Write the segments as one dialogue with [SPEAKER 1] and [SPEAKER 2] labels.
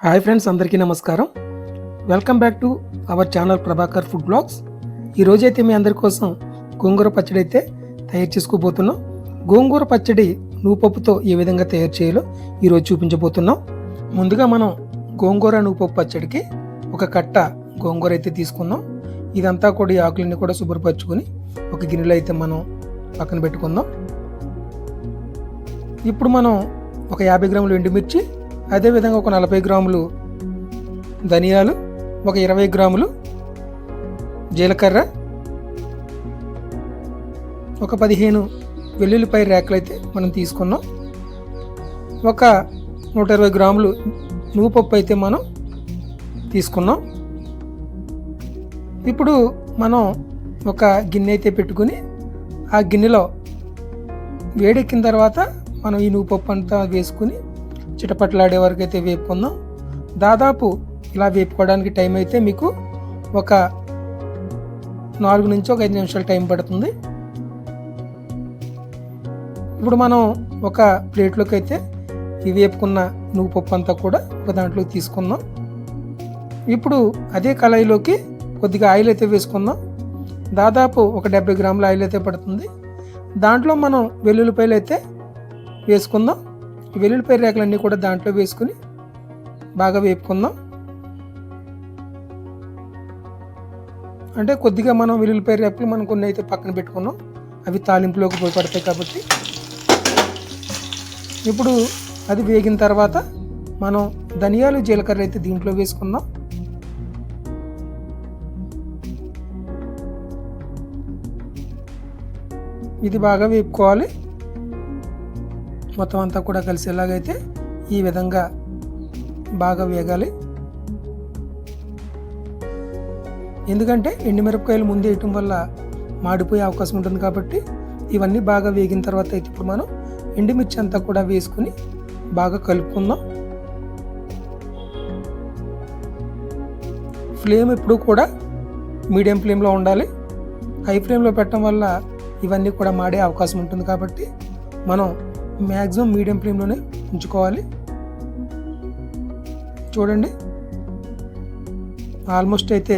[SPEAKER 1] Hi friends అందరికీ నమస్కారం. Welcome back to our channel Prabhakar food blogs. ఈరోజైతే మీ అందరి కోసం గోంగూర పచ్చడి అయితే తయారు చేసుకోబోతున్నాం. గోంగూర పచ్చడి నువ్వుపప్పుతో ఏ విధంగా తయారు చేయాలో ఈరోజు చూపించబోతున్నాం. ముందుగా మనం గోంగూర నువ్వుపప్పు పచ్చడికి ఒక కట్ట గోంగూర అయితే తీసుకుందాం ఇదంతా కూడా ఈ ఆకులన్నీ కూడా శుభ్రపరచుకొని ఒక గిన్నెలో అయితే మనం పక్కన పెట్టుకుందాం. ఇప్పుడు మనం ఒక యాభై గ్రాములు ఎండుమిర్చి అదేవిధంగా ఒక నలభై గ్రాములు ధనియాలు ఒక ఇరవై గ్రాములు జీలకర్ర ఒక పదిహేను వెల్లుల్లిపై రేకలు అయితే మనం తీసుకున్నాం. ఒక నూట ఇరవై గ్రాములు నువ్వుపప్పు అయితే మనం తీసుకున్నాం. ఇప్పుడు మనం ఒక గిన్నె అయితే పెట్టుకుని ఆ గిన్నెలో వేడెక్కిన తర్వాత మనం ఈ నువ్వుపప్పు అంతా వేసుకుని చిటపట్లాడే వరకు అయితే వేపుకుందాం. దాదాపు ఇలా వేపుకోవడానికి టైం అయితే మీకు ఒక నాలుగు నుంచి ఒక ఐదు నిమిషాలు టైం పడుతుంది. ఇప్పుడు మనం ఒక ప్లేట్లోకి అయితే ఈ వేపుకున్న నువ్వు పప్పు అంతా కూడా ఒక దాంట్లోకి తీసుకుందాం. ఇప్పుడు అదే కళాయిలోకి కొద్దిగా ఆయిల్ అయితే వేసుకుందాం. దాదాపు ఒక డెబ్బై గ్రాముల ఆయిల్ అయితే పడుతుంది. దాంట్లో మనం వెల్లుల్లిపాయలు అయితే వేసుకుందాం. వెల్లుల్లిపాయ రేకలన్నీ కూడా దాంట్లో వేసుకుని బాగా వేపుకుందాం. అంటే కొద్దిగా మనం వెల్లుల్లిపాయ రేపులు మనం కొన్ని అయితే పక్కన పెట్టుకున్నాం. అవి తాలింపులోకి పోయి పడతాయి కాబట్టి. ఇప్పుడు అది వేగిన తర్వాత మనం ధనియాలు జీలకర్ర అయితే దీంట్లో వేసుకుందాం. ఇది బాగా వేపుకోవాలి. మొత్తం అంతా కూడా కలిసేలాగైతే ఈ విధంగా బాగా వేగాలి. ఎందుకంటే ఎండుమిరపకాయలు ముందు వేయటం వల్ల మాడిపోయే అవకాశం ఉంటుంది కాబట్టి ఇవన్నీ బాగా వేగిన తర్వాత అయితే ఇప్పుడు మనం ఎండుమిర్చి అంతా కూడా వేసుకుని బాగా కలుపుకుందాం. ఫ్లేమ్ ఎప్పుడు కూడా మీడియం ఫ్లేమ్లో ఉండాలి. హై ఫ్లేమ్లో పెట్టడం వల్ల ఇవన్నీ కూడా మాడే అవకాశం ఉంటుంది కాబట్టి మనం మ్యాక్సిమం మీడియం ఫ్లేమ్లోనే ఉంచుకోవాలి. చూడండి. ఆల్మోస్ట్ అయితే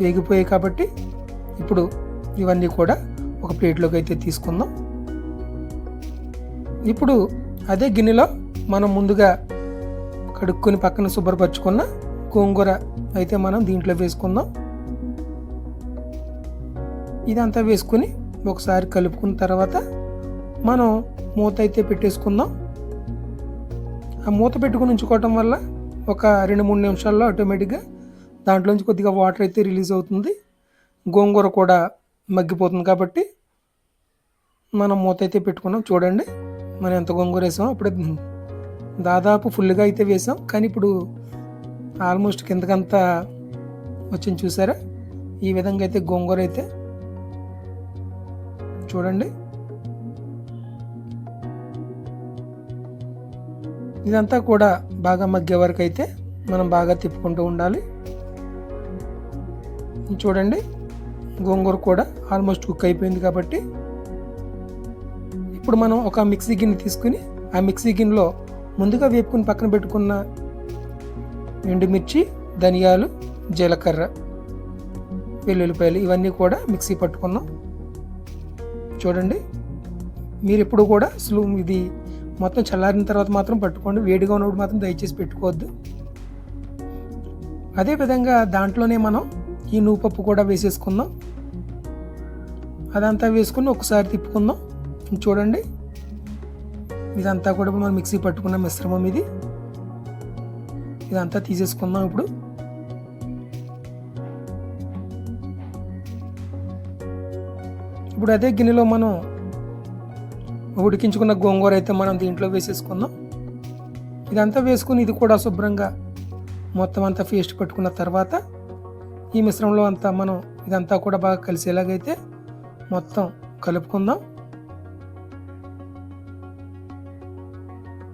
[SPEAKER 1] వేగిపోయాయి కాబట్టి ఇప్పుడు ఇవన్నీ కూడా ఒక ప్లేట్లోకి అయితే తీసుకుందాం. ఇప్పుడు అదే గిన్నెలో మనం ముందుగా కడుక్కొని పక్కన శుభ్రపరచుకున్న గోంగూర అయితే మనం దీంట్లో వేసుకుందాం. ఇదంతా వేసుకుని ఒకసారి కలుపుకున్న తర్వాత మనం మూత అయితే పెట్టేసుకుందాం. ఆ మూత పెట్టుకుని ఉంచుకోవటం వల్ల ఒక రెండు మూడు నిమిషాల్లో ఆటోమేటిక్గా దాంట్లోంచి కొద్దిగా వాటర్ అయితే రిలీజ్ అవుతుంది. గోంగూర కూడా మగ్గిపోతుంది కాబట్టి మనం మూత అయితే పెట్టుకున్నాం. చూడండి మనం ఎంత గోంగూర వేసామో అప్పుడే దాదాపు ఫుల్గా అయితే వేసాం. కానీ ఇప్పుడు ఆల్మోస్ట్ కిందకంతా వచ్చింది చూసారా? ఈ విధంగా అయితే గోంగూర అయితే చూడండి. ఇదంతా కూడా బాగా మగ్గే వరకు అయితే మనం బాగా తిప్పుకుంటూ ఉండాలి. చూడండి గోంగూర కూడా ఆల్మోస్ట్ కుక్ అయిపోయింది కాబట్టి ఇప్పుడు మనం ఒక మిక్సీ గిన్నె తీసుకుని ఆ మిక్సీ గిన్నెలో ముందుగా వేపుకుని పక్కన పెట్టుకున్న ఎండుమిర్చి ధనియాలు జీలకర్ర వెల్లుల్లిపాయలు ఇవన్నీ కూడా మిక్సీ పట్టుకున్నాం. చూడండి మీరు ఎప్పుడు కూడా సులువు ఇది మొత్తం చల్లారిన తర్వాత మాత్రం పట్టుకోండి. వేడిగా ఉన్నప్పుడు మాత్రం దయచేసి పెట్టుకోవద్దు. అదేవిధంగా దాంట్లోనే మనం ఈ నువ్వుపప్పు కూడా వేసేసుకుందాం. అదంతా వేసుకుని ఒకసారి తిప్పుకుందాం. చూడండి. ఇదంతా కూడా మనం మిక్సీ పట్టుకున్న మిశ్రమం ఇది. ఇదంతా తీసేసుకుందాం ఇప్పుడు. ఇప్పుడు అదే గిన్నెలో మనం ఉడికించుకున్న గోంగూర అయితే మనం దీంట్లో వేసేసుకుందాం. ఇదంతా వేసుకుని ఇది కూడా శుభ్రంగా మొత్తం అంతా పేస్ట్ పెట్టుకున్న తర్వాత ఈ మిశ్రమంలో అంతా మనం ఇదంతా కూడా బాగా కలిసేలాగైతే మొత్తం కలుపుకుందాం.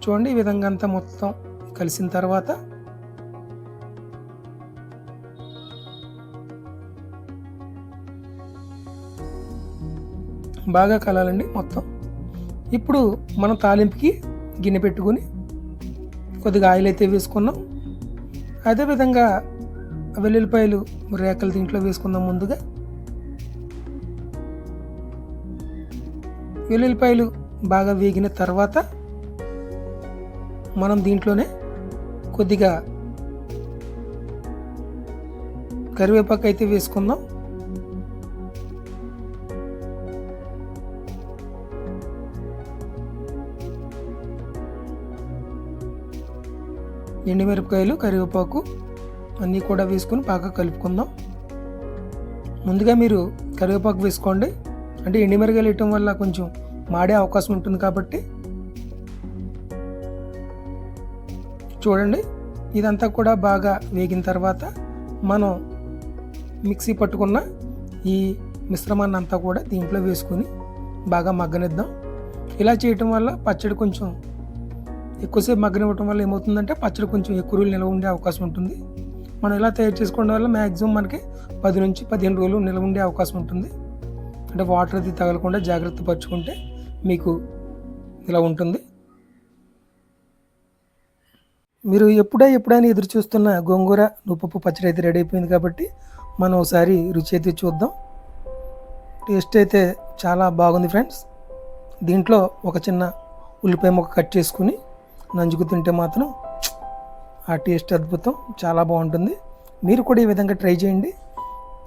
[SPEAKER 1] చూడండి ఈ విధంగా అంతా మొత్తం కలిసిన తర్వాత బాగా కలాలండి మొత్తం. ఇప్పుడు మనం తాలింపుకి గిన్నె పెట్టుకొని కొద్దిగా ఆయిల్ అయితే వేసుకున్నాం. అదేవిధంగా వెల్లుల్లిపాయలు రేకలు దీంట్లో వేసుకుందాం ముందుగా. వెల్లుల్లిపాయలు బాగా వేగిన తర్వాత మనం దీంట్లోనే కొద్దిగా కరివేపాకు అయితే వేసుకుందాం. ఎండుమిరపకాయలు కరివేపాకు అన్నీ కూడా వేసుకొని బాగా కలుపుకుందాం. ముందుగా మీరు కరివేపాకు వేసుకోండి. అంటే ఎండుమిరకాయలు వేయటం వల్ల కొంచెం మాడే అవకాశం ఉంటుంది కాబట్టి. చూడండి ఇదంతా కూడా బాగా వేగిన తర్వాత మనం మిక్సీ పట్టుకున్న ఈ మిశ్రమాన్ని అంతా కూడా దీంట్లో వేసుకొని బాగా మగ్గనిద్దాం. ఇలా చేయటం వల్ల పచ్చడి కొంచెం ఎక్కువసేపు మగ్గనివ్వటం వల్ల ఏమవుతుందంటే పచ్చడి కొంచెం ఎక్కువ రోజులు నిల్వ ఉండే అవకాశం ఉంటుంది. మనం ఇలా తయారు చేసుకోవడం వల్ల మ్యాక్సిమం మనకి పది నుంచి పదిహేను రోజులు నిల్వ ఉండే అవకాశం ఉంటుంది. అంటే వాటర్ అది తగలకుండా జాగ్రత్త పరుచుకుంటే మీకు ఇలా ఉంటుంది. మీరు ఎప్పుడే ఎప్పుడైనా ఎదురు చూస్తున్న గోంగూర నువ్వుపప్పు పచ్చడి అయితే రెడీ అయిపోయింది కాబట్టి మనం ఒకసారి రుచి అయితే చూద్దాం. టేస్ట్ అయితే చాలా బాగుంది ఫ్రెండ్స్. దీంట్లో ఒక చిన్న ఉల్లిపాయ ముక్క కట్ చేసుకుని నంజుకు తింటే మాత్రం ఆ టేస్ట్ అద్భుతం చాలా బాగుంటుంది. మీరు కూడా ఈ విధంగా ట్రై చేయండి.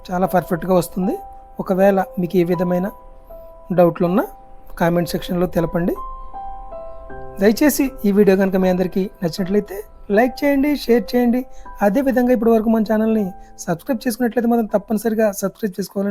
[SPEAKER 1] చాలా పర్ఫెక్ట్గా వస్తుంది. ఒకవేళ మీకు ఏ విధమైన డౌట్లు ఉన్నా కామెంట్ సెక్షన్లో తెలపండి. దయచేసి ఈ వీడియో కనుక మీ అందరికీ నచ్చినట్లయితే లైక్ చేయండి షేర్ చేయండి. అదేవిధంగా ఇప్పటి వరకు మన ఛానల్ని సబ్స్క్రైబ్ చేసుకున్నట్లయితే మనం తప్పనిసరిగా సబ్స్క్రైబ్ చేసుకోవాలని